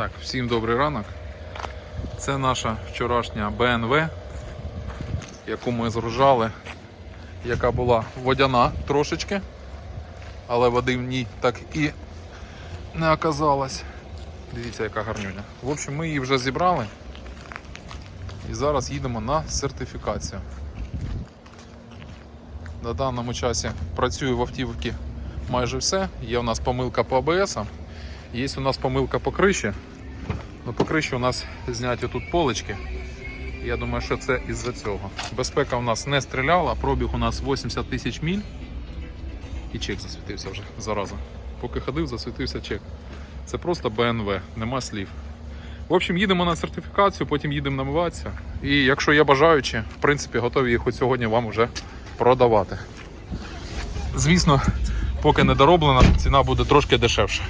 Так, всім добрий ранок. Це наша вчорашня БНВ, яку ми згружали, яка була водяна трошечки, але води в ній так і не оказалось. Дивіться, яка гарнюня. В общем, ми її вже зібрали і зараз їдемо на сертифікацію. На даному часі працюю в автівці майже все. Є у нас помилка по АБС, є у нас помилка по криші. Ну, по криші у нас зняті тут полички. Я думаю, що це із-за цього. Безпека у нас не стріляла, пробіг у нас 80 тисяч міль. І чек засвітився вже зараза. Поки ходив, засвітився чек. Це просто БНВ, нема слів. В общем, їдемо на сертифікацію, потім їдемо намиватися. І якщо є бажаючі, в принципі, готові їх от сьогодні вам вже продавати. Звісно, поки не дороблена, ціна буде трошки дешевше.